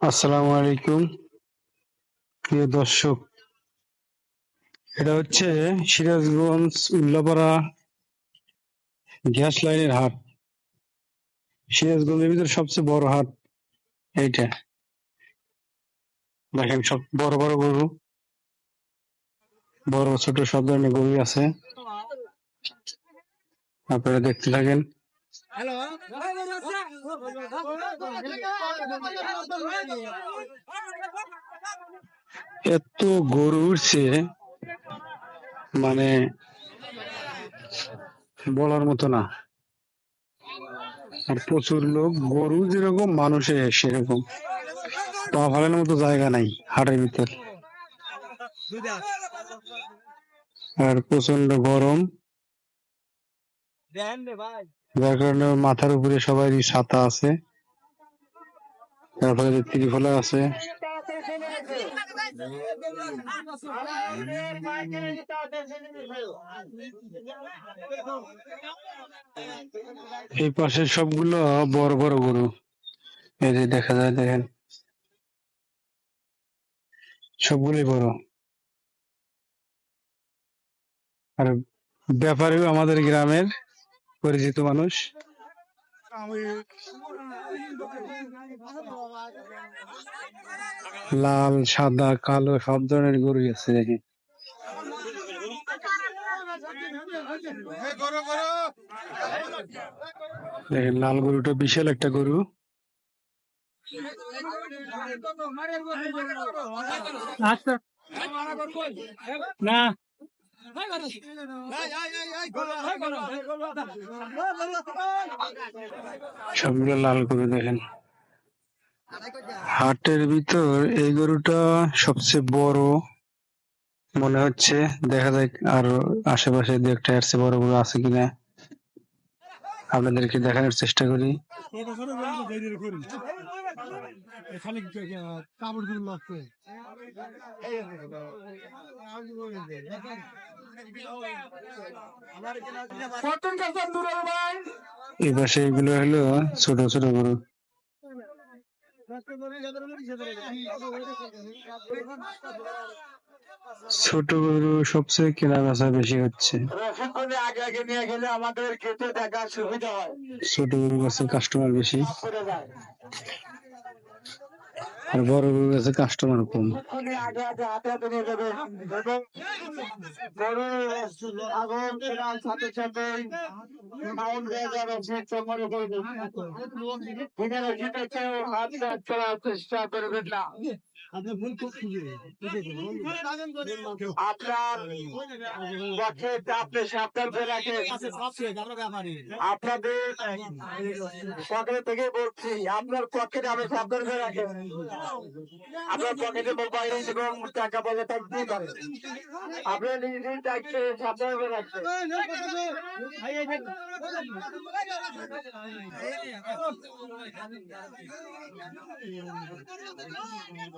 আসসালামু আলাইকুম। প্রিয় দর্শক, এটা হচ্ছে সিরাজগঞ্জ উল্লাপাড়া গ্যাস লাইনের হাট। সিরাজগঞ্জের ভিতরে সবচেয়ে বড় হাট এইটা। দেখেন সব বড় বড় গরু, বড় ছোট সব ধরনের গরু আছে। আপনারা দেখতে থাকেন। এত গরু উঠছে মানে বলার মতো না। আর প্রচুর লোক, গরু যেরকম, মানুষে সেরকম। পা ফেলানোর মতো জায়গা নাই, হাটের ভিতর। আর প্রচণ্ড গরম। যার কারণে মাথার উপরে সবারই ছাতা আছে। তারপরে ত্রিফলা আছে। এই পাশে সবগুলো বড় বড় গরু। এই যে দেখা যায়, দেখেন। সবগুলোই বড়। আর ব্যাপারেও আমাদের গ্রামের পরিচিত মানুষ? লাল সাদা কালো সব ধরনের গরু আছে দেখি। দেখেন লাল গরুটা বিশাল একটা গরু। না। সবগুলো লাল গরু দেখেন। হাটের ভিতর এই গরুটা সবচেয়ে বড় মনে হচ্ছে। দেখা যাক আর আশেপাশে দু একটা এর চেয়ে বড় আছে কিনা। আপনাদেরকে দেখানোর চেষ্টা করি। খালি কাপড় চুপড় লাগছে এই পাশে এগুলো হলো ছোট ছোট গরু। ছোট গরু সবচেয়ে কেনা বেচা বেশি হচ্ছে। আগে আগে নিয়ে গেলে আমাদের খেতে দেখার সুবিধা হয় ছোট গরু কাছে কাস্টমার বেশি। আর বড় গরুর কাছে কাস্টমার কম। চেষ্টা না আপনার পক্ষে আপনি সাবধান রাখেন আপনাদের সকালে থেকে বলছি আপনার পকেটে আমি সাবধান করে রাখেন আপনার পকেটে মোবাইল এবং টাকা পয়সা থাকতেই পারে আপনার নিজের টাইপে সাবধান করে রাখবেন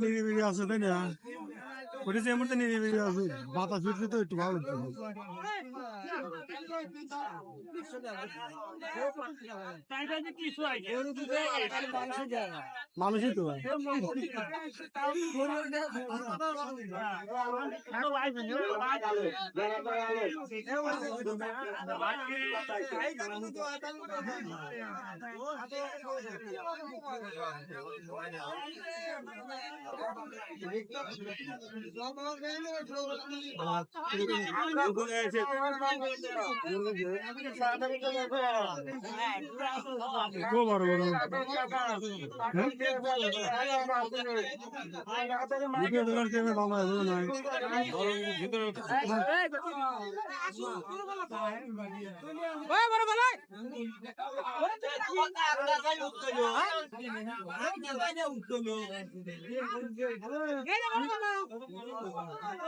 নিরিবিলি আছে তাই না ওটা যে এমন নিরিবিলি আছে বাতাস উঠলে তো একটু ভালো মানুষই তো ভাই। খুব বড়